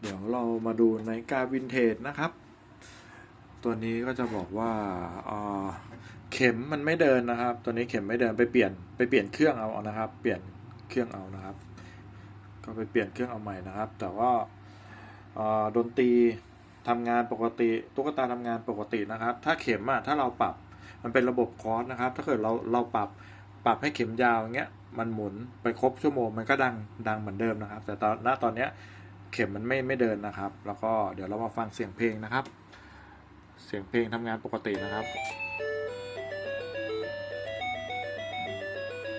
เดี๋ยวเรามาดูในกาวินเทจนะครับ ตัวนี้ก็จะบอกว่าเข็มมันไม่เดินนะครับ ตัวนี้เข็มไม่เดินไปเปลี่ยนไปเปลี่ยนเครื่องเอานะครับ เปลี่ยนเครื่องเอานะครับ ก็ไปเปลี่ยนเครื่องเอาใหม่นะครับ แต่ว่าดนตรีทำงานปกติตุ๊กตาทำงานปกตินะครับ ถ้าเข็มอะถ้าเราปรับมันเป็นระบบคอร์สนะครับ ถ้าเกิดเราเราปรับปรับให้เข็มยาวอย่างเงี้ยมันหมุนไปครบชั่วโมงมันก็ดังดังเหมือนเดิมนะครับ แต่ตอนณตอนเนี้ย เข็มมันไม่ไม่เดินนะครับ แล้วก็เดี๋ยวเรามาฟังเสียงเพลงนะครับ เสียงเพลงทำงานปกตินะครับ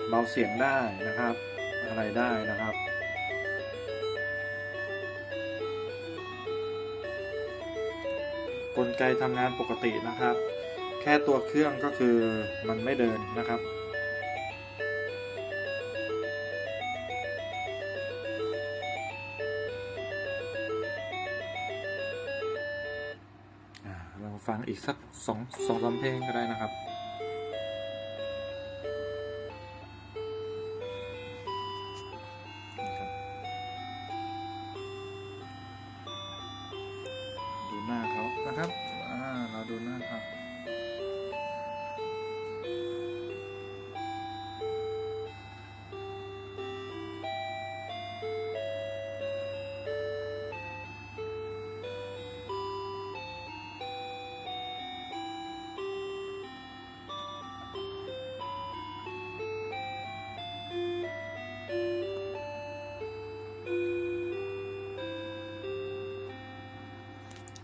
เบาเสียงได้นะครับ อะไรได้นะครับกลไกทำงานปกตินะครับ แค่ตัวเครื่องก็คือมันไม่เดินนะครับ อ่าเราฟังอีกสักสองสองสามเพลงก็ได้นะครับ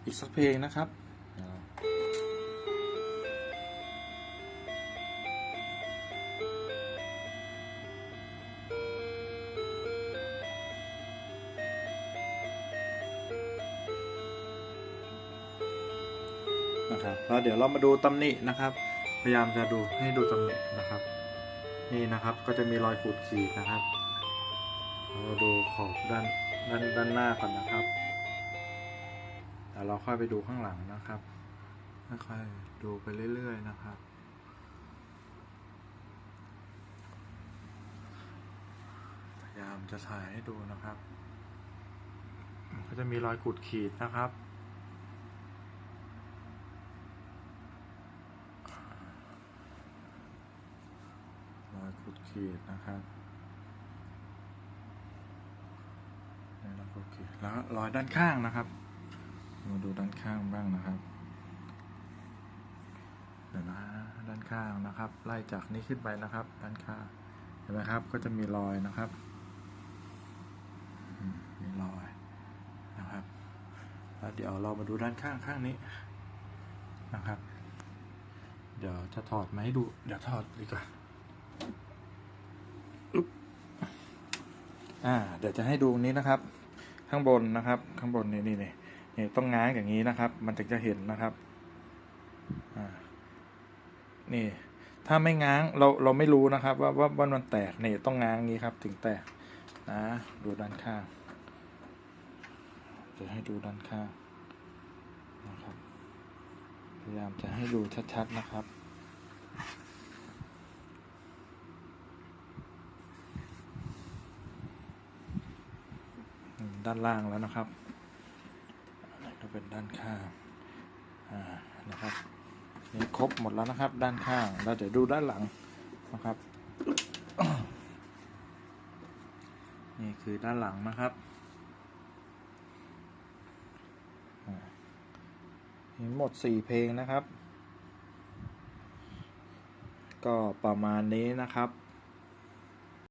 อีกสักเพลงนะครับนะครับแล้วเดี๋ยวเรามาดูตำหนินะครับ พยายามจะดูให้ดูตำหนินะครับ นี่นะครับก็จะมีรอยขูดขีดนะครับ เราดูขอบด้านด้านด้านหน้าก่อนนะครับ แล้วเราค่อยไปดูข้างหลังนะครับค่อยๆดูไปเรื่อยๆนะครับ พยายามจะถ่ายให้ดูนะครับก็จะมีรอยขูดขีดนะครับรอยขูดขีดนะครับนี่รอยขูดขีดแล้วรอยด้านข้างนะครับ มาดูด้านข้างบ้างนะครับ เดี๋ยวนะด้านข้างนะครับ ไล่จากนี้ขึ้นไปนะครับ ด้านข้างเห็นไหมครับ ก็จะมีรอยนะครับมีรอยนะครับ แล้วเดี๋ยวเรามาดูด้านข้างข้างนี้นะครับ เดี๋ยวจะถอดมาให้ดู เดี๋ยวถอดดีกว่าอึ๊บอ่า เดี๋ยวจะให้ดูนี้นะครับ ข้างบนนะครับ ข้างบนนี่นี่นี่ นี่ต้องง้างอย่างนี้นะครับ มันถึงจะเห็นนะครับนี่ ถ้าไม่ง้างเราเราไม่รู้นะครับว่าว่าว่ามันแตกนี่ต้องง้างอย่างนี้ครับ ถึงแตกนะดูด้านข้างจะให้ดูด้านข้างนะครับพยายามจะให้ดูชัดๆนะครับด้านล่างแล้วนะครับ เป็นด้านข้างนะครับนี่ครบหมดแล้วนะครับ ด้านข้างเราจะดูด้านหลังนะครับ นี่คือด้านหลังนะครับอ่ามีหมดสี่เพลงนะครับ ก็ประมาณนี้นะครับ